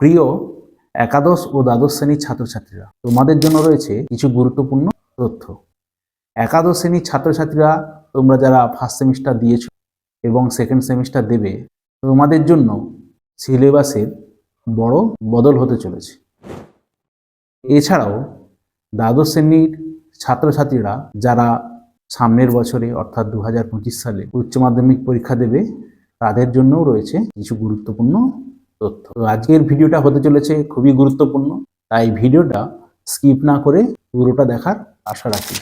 প্রিয় একাদশ ও দ্বাদশ শ্রেণির ছাত্রছাত্রীরা, তোমাদের জন্য রয়েছে কিছু গুরুত্বপূর্ণ তথ্য। একাদশ শ্রেণির ছাত্রছাত্রীরা, তোমরা যারা ফার্স্ট সেমিস্টার দিয়েছ এবং সেকেন্ড সেমিস্টার দেবে, তোমাদের জন্য সিলেবাসের বড় বদল হতে চলেছে। এছাড়াও, দ্বাদশ শ্রেণির ছাত্রছাত্রীরা যারা সামনের বছরে, অর্থাৎ দু হাজার পঁচিশ সালে উচ্চ মাধ্যমিক পরীক্ষা দেবে, তাদের জন্যও রয়েছে কিছু গুরুত্বপূর্ণ তথ্য। আজকের ভিডিওটা হতে চলেছে খুবই গুরুত্বপূর্ণ, তাই ভিডিওটা স্কিপ না করে পুরোটা দেখার আশা রাখি।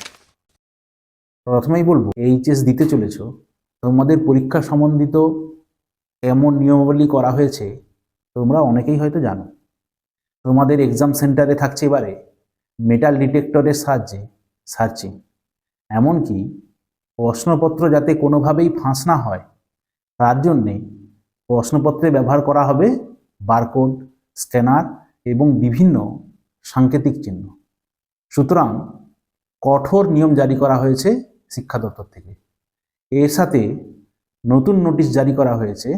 প্রথমেই বলব, এইচএস দিতে চলেছ, তোমাদের পরীক্ষা সম্বন্ধিত এমন নিয়মাবলী করা হয়েছে, তোমরা অনেকেই হয়তো জানো। তোমাদের এক্সাম সেন্টারে থাকছে এবারে মেটাল ডিটেক্টরের সাহায্যে সার্চিং এমনকি প্রশ্নপত্র যাতে কোনোভাবেই ফাঁস না হয়, তার জন্যে প্রশ্নপত্রে ব্যবহার করা হবে বারকোড, স্ক্যানার এবং বিভিন্ন সাংকেতিক চিহ্ন। সুতরাং কঠোর নিয়ম জারি করা হয়েছে শিক্ষা দপ্তর থেকে। এর সাথে নতুন নোটিশ জারি করা হয়েছে।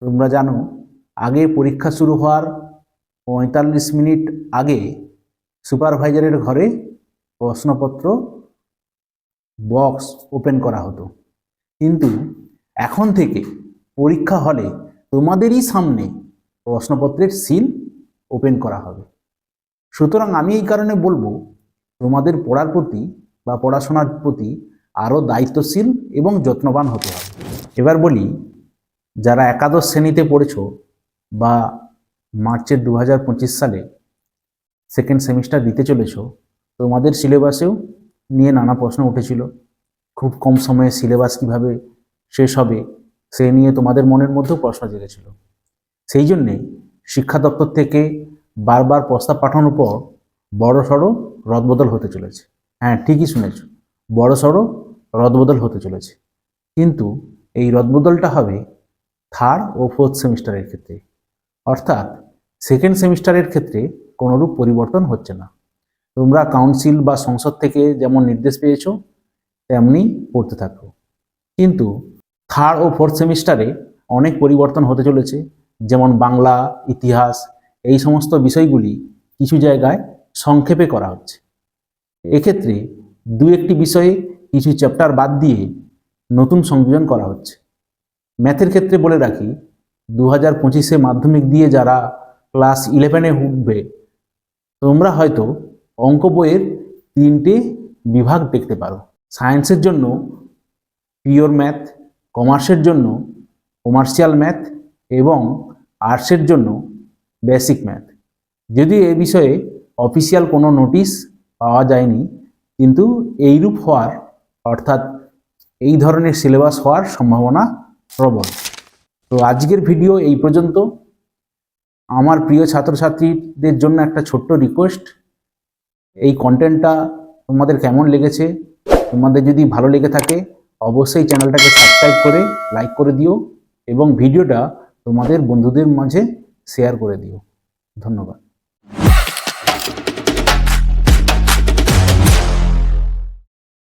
তোমরা জানো, আগে পরীক্ষা শুরু হওয়ার পঁয়তাল্লিশ মিনিট আগে সুপারভাইজারের ঘরে প্রশ্নপত্র বক্স ওপেন করা হতো। কিন্তু এখন থেকে পরীক্ষা হলে তোমাদেরই সামনে প্রশ্নপত্রের সিল ওপেন করা হবে। সুতরাং আমি এই কারণে বলব, তোমাদের পড়ার প্রতি বা পড়াশোনার প্রতি আরও দায়িত্বশীল এবং যত্নবান হতে হবে। এবার বলি, যারা একাদশ শ্রেণীতে পড়েছো বা মার্চের দু হাজার পঁচিশ সালে সেকেন্ড সেমিস্টার দিতে চলেছো, তোমাদের সিলেবাসেও নিয়ে নানা প্রশ্ন উঠেছিল। খুব কম সময়ে সিলেবাস কীভাবে শেষ হবে সে নিয়ে তোমাদের মনের মধ্যেও প্রশ্ন জেগেছিল। সেই জন্যে শিক্ষা দপ্তর থেকে বারবার প্রস্তাব পাঠানোর পর বড় সড়ো রদবদল হতে চলেছে। হ্যাঁ ঠিকই শুনেছ, বড় সড়ো রদবদল হতে চলেছে। কিন্তু এই রদবদলটা হবে থার্ড ও ফোর্থ সেমিস্টারের ক্ষেত্রে। অর্থাৎ সেকেন্ড সেমিস্টারের ক্ষেত্রে কোনোরূপ পরিবর্তন হচ্ছে না। তোমরা কাউন্সিল বা সংসদ থেকে যেমন নির্দেশ পেয়েছ, তেমনি পড়তে থাকো। কিন্তু থার্ড ও ফোর্থ সেমিস্টারে অনেক পরিবর্তন হতে চলেছে, যেমন বাংলা, ইতিহাস, এই সমস্ত বিষয়গুলি কিছু জায়গায় সংক্ষেপে করা হচ্ছে। এক্ষেত্রে দু একটি বিষয়ে কিছু চ্যাপ্টার বাদ দিয়ে নতুন সংযোজন করা হচ্ছে। ম্যাথের ক্ষেত্রে বলে রাখি দু হাজার পঁচিশে মাধ্যমিক দিয়ে যারা ক্লাস ইলেভেনে উঠবে, তোমরা হয়তো অঙ্ক বইয়ের তিনটে বিভাগ দেখতে পারো। সায়েন্সের জন্য পিওর ম্যাথ কমার্সের জন্য কমার্শিয়াল ম্যাথ এবং আর্টসের জন্য বেসিক ম্যাথ। যদি এ বিষয়ে অফিসিয়াল কোনো নোটিশ পাওয়া যায়নি, কিন্তু এইরূপ হওয়ার, অর্থাৎ এই ধরনের সিলেবাস হওয়ার সম্ভাবনা প্রবল। তো আজকের ভিডিও এই পর্যন্ত। আমার প্রিয় ছাত্রছাত্রীদের জন্য একটা ছোট্ট রিকোয়েস্ট এই কন্টেন্টটা তোমাদের কেমন লেগেছে? তোমাদের যদি ভালো লেগে থাকে অবশ্যই চ্যানেলটাকে সাবস্ক্রাইব করে লাইক করে দিও এবং ভিডিওটা তোমাদের বন্ধুদের মাঝে শেয়ার করে দিও। ধন্যবাদ।